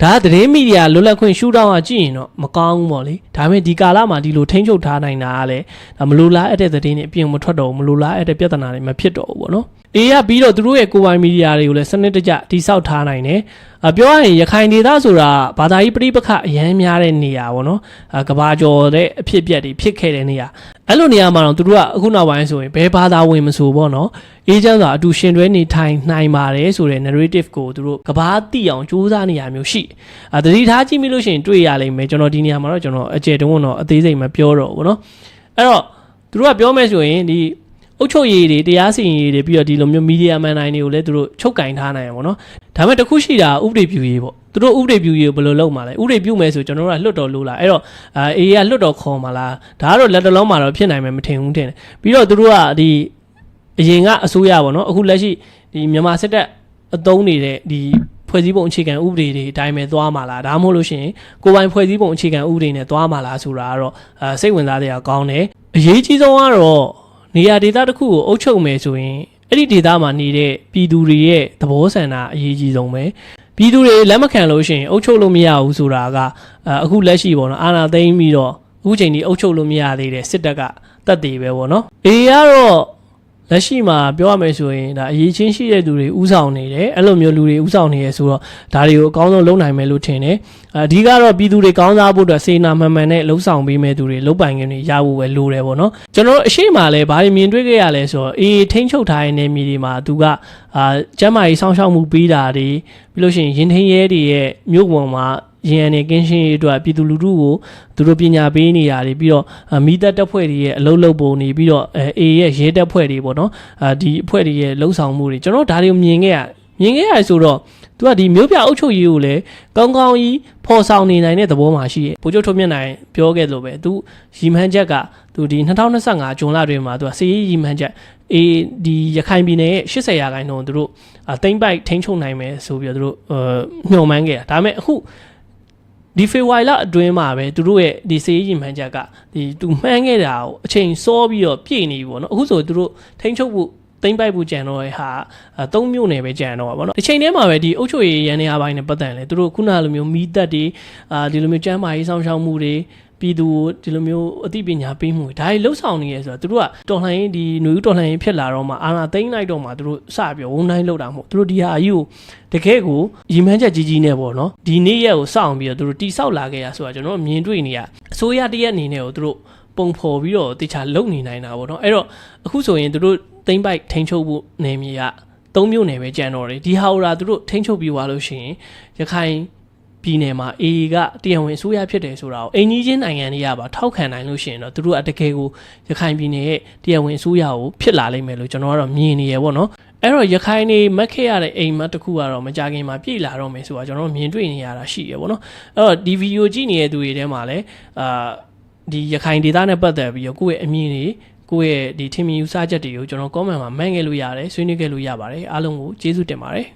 ဒါကသတင်းမီဒီယာလွတ်လပ်ခွင့်ရှုထောင့်ကကြည့်ရင်တော့မကောင်းဘူးပေါ့လေဒါပေမဲ့ဒီကာလမှာဒီလိုထိန်းချုပ်ထားနိုင်တာကလည်းဒါမလိုလားအပ်တဲ့သတင်းတွေအပြင်မထွက်တော့ဘူးမလိုလားအပ်တဲ့ပြဿနာတွေမဖြစ်တော့ဘူးပေါ့နော် A ကပြီးတော့သူတို့ရဲ့ကိုယ်ပိုင်မီဒီယာတွေကိုလည်းစနစ်တကျတိစောက်ထားနိုင်တယ် အပြောရရင်ရခိုင်ဒေသဆိုတာဘာသာရေးပြိပခအရန်များတဲ့နေရာပေါ့နော်အကဘာကျော်တဲ့အဖြစ်အပျက်တွေဖြစ်ခဲ့တဲ့နေရာအဲ့လိုနေရာမှာတော့သူတို့ကအခုနောက်ပိုင်းဆိုရင်ဘယ်ဘာသာဝင်မဆိုပေါ့နော်အေဂျင့်ဆိုတာအတူရှင်တွဲနေထိုင်နိုင်ပါတယ်ဆိုတဲ့ narrative ကိုသူတို့ကဘာတိအောင်စူးစမ်းနေရမျိုးရှိအတတိထားကြည့်မိလို့ရှိရင်တွေ့ရလိမ့်မယ်ကျွန်တော်ဒီနေရာမှာတော့ကျွန်တော်အကျယ်တုံးတော့အသေးစိတ်မပြောတော့ဘူးเนาะအဲ့တော့သူတို့ကပြောမယ်ဆိုရင်ဒီ အုတ်ချုပ်ရည်တွေတရားစီရင်ရည်တွေပြီးတော့ဒီလိုမျိုးမီဒီယာမန်တိုင်းတွေကိုလည်းသူတို့ချုပ်ကင်ထားနိုင်ရပါတော့။ဒါပေမဲ့တစ်ခုရှိတာဥပဒေပြုရေးပေါ့။သူတို့ဥပဒေပြုရေးကိုဘယ်လိုလုပ်မှာလဲ။ဥပဒေပြုမယ်ဆိုကျွန်တော်တို့ကလွတ်တော်လို့လား။အဲ့တော့အာအေးကလွတ်တော်ခေါ်မှာလား။ဒါကတော့လက်တလုံးမှာတော့ဖြစ်နိုင်မယ်မထင်ဘူးထင်တယ်။ပြီးတော့သူတို့ကဒီအရင်ကအစိုးရပေါ့နော်။အခုလက်ရှိဒီမြန်မာစစ်တပ်အသုံးနေတဲ့ဒီဖွဲ့စည်းပုံအခြေခံဥပဒေတွေအတိုင်းပဲသွားမှာလားဒါမှမဟုတ်လို့ရှိရင်ကိုယ်ပိုင်ဖွဲ့စည်းပုံအခြေခံဥပဒေနဲ့သွားမှာလားဆိုတာကတော့အဲစိတ်ဝင်စားစရာကောင်းတယ်အရေးကြီးဆုံးကတော့ နေရာဒေသတစ်ခုကိုအုပ်ချုပ်မယ်ဆိုရင်အဲ့ဒီဒေသမှာနေတဲ့ပြည်သူတွေရဲ့သဘောဆန္ဒအရေးကြီးဆုံးပဲပြည်သူတွေလက်မခံလို့ရှိရင်အုပ်ချုပ်လို့မရဘူးဆိုတာကအဲအခုလက်ရှိပေါ့နော်အာဏာသိမ်းပြီးတော့အခုချိန်ဒီအုပ်ချုပ်လို့မရသေးတဲ့စစ်တပ်ကတက်တည်ပဲပေါ့နော်အေးကတော့ လက်ရှိမှာပြောရမယ်ဆိုရင်ဒါအရေးချင်းရှိတဲ့သူတွေဥဆောင်နေတယ်အဲ့လိုမျိုးလူတွေဥဆောင်နေရဆိုတော့ဒါတွေကိုအကောင်းဆုံးလုပ်နိုင်မယ်လို့ထင်တယ်အဓိကတော့ပြည်သူတွေကောင်းစားဖို့အတွက်စေနာမှန်မှန်နဲ့လှုပ်ဆောင်ပေးမဲ့သူတွေလုပ်ပိုင်ခွင့်တွေရဖို့ပဲလိုတယ်ပေါ့နော်ကျွန်တော်တို့အရှိမလဲဘာတွေမြင်တွေ့ခဲ့ရလဲဆိုတော့အေးထိန်းချုပ်ထားတဲ့နေမြေတွေမှာသူကအာကျမ်းမာရေးစောင့်ရှောက်မှုပေးတာတွေပြီးလို့ရှိရင်ရင်ထင်းရဲတွေရဲ့မြို့ပေါ်မှာ ရန်နေကင်းရှင်းရေးအတွက်ပြည်သူလူထုကိုသူတို့ပညာပေးနေတာတွေပြီးတော့မိသက်တပ်ဖွဲ့တွေရဲ့အလုပ်လုပ်ပုံနေပြီးတော့အေရဲ့ရဲတပ်ဖွဲ့တွေပေါ့နော်အာဒီအဖွဲ့တွေရဲ့လှုပ်ဆောင်မှုတွေကျွန်တော်ဒါတွေကိုမြင်ခဲ့ရမြင်ခဲ့ရဆိုတော့သူကဒီမျိုးပြအုပ်ချုပ်ရေးကိုလည်းကောင်းကောင်းကြီးဖော်ဆောင်နေနိုင်တဲ့သဘောမှာရှိရဲ့ဗိုလ်ချုပ်ထွန်းမြင့်နိုင်ပြောခဲ့လို့ပဲသူရီမန်းချက်ကသူဒီ2025ဂျွန်လတွင်မှာသူကစီရေးရီမန်းချက်အေးဒီရခိုင်ပြည်နယ်ရဲ့80ရာခိုင်နှုန်းသူတို့တိမ့်ပိုက်ထိန်းချုပ်နိုင်မယ်ဆိုပြီးတော့သူတို့ညှော်မှန်းခဲ့တာဒါပေမဲ့အခု ဒီဖေဝါရီလအတွင်းမှာပဲသူတို့ရဲ့ဒီစေးရင်မှန်ချက်ကဒီသူမှန်းခဲ့တာကိုအချိန်စောပြီးတော့ပြည့်နေပြီပေါ့နော်အခုဆိုသူတို့ထိန်းချုပ်ဖို့သိမ့်ပိုက်ဖို့ကြံတော့ရဲ့ဟာသုံးမျိုးနယ်ပဲကြံတော့ပါဗောနော်ဒီချိန်ထဲမှာပဲဒီအုတ်ချုပ်ရေးရန်နေရာပိုင်းနဲ့ပတ်သက်တယ်သူတို့ခုနလိုမျိုးမီးတက်တွေအာဒီလိုမျိုးကျမ်းမာရေးဆောင်ရှောက်မှုတွေ ပြည်သူဒီလိုမျိုးအသိပညာပေးမှုဒါတွေလှုပ်ဆောင်နေရဆိုတော့သူတို့ကတော်လှန်ရေးဒီຫນွေဦးတော်လှန်ရေးဖြစ်လာတော့မှအာဏာသိမ်းလိုက်တော့မှသူတို့စပြီးဝုန်းတိုင်းလှုပ်တာမဟုတ်သူတို့ဒီဟာအကြီးကိုတကယ်ကိုရီမန်းချက်ကြီးကြီးနဲ့ပေါ့နော်ဒီနေ့ရက်ကိုစောင့်ပြီးတော့သူတို့တိဆောက်လာခဲ့ရဆိုတာကျွန်တော်မြင်တွေ့နေရအစိုးရတရက်အနေနဲ့ကိုသူတို့ပုံဖော်ပြီးတော့တခြားလုံနေနိုင်တာပေါ့နော်အဲ့တော့အခုဆိုရင်သူတို့သိမ့်ပိုက်ထိန်ချုပ်ဖို့နေမြေကသုံးမျိုးနယ်ပဲကြံတော့တယ်ဒီဟာဟိုတာသူတို့ထိန်းချုပ်ပြီးသွားလို့ရှိရင်ရခိုင် ပြည်နယ်မှာ AA ကတရားဝင်အစိုးရဖြစ်တယ်ဆိုတာကိုအိမ်ကြီးချင်းနိုင်ငံတွေကပါထောက်ခံနိုင်လို့ရှိရင်တော့သူတို့အတကယ်ကိုရခိုင်ပြည်နယ်ရဲ့တရားဝင်အစိုးရကိုဖြစ်လာလိမ့်မယ်လို့ကျွန်တော်ကတော့မြင်နေရပေါ့နော်အဲ့တော့ရခိုင်နေမက်ခဲ့ရတဲ့အိမ်မက်တစ်ခုကတော့မကြခင်မှာပြည်လာတော့မယ်ဆိုတာကျွန်တော်မြင်တွေ့နေရတာရှိရပေါ့နော်အဲ့တော့ဒီဗီဒီယိုကြည့်နေတဲ့သူတွေထဲမှာလည်းအာဒီရခိုင်ဒေသနဲ့ပတ်သက်ပြီးတော့ကိုယ့်ရဲ့အမြင်တွေကိုယ့်ရဲ့ဒီထင်မြင်ယူဆချက်တွေကိုကျွန်တော် comment မှာမှန်ခဲ့လို့ရတယ်ဆွေးနွေးခဲ့လို့ရပါတယ်အားလုံးကိုကျေးဇူးတင်ပါတယ်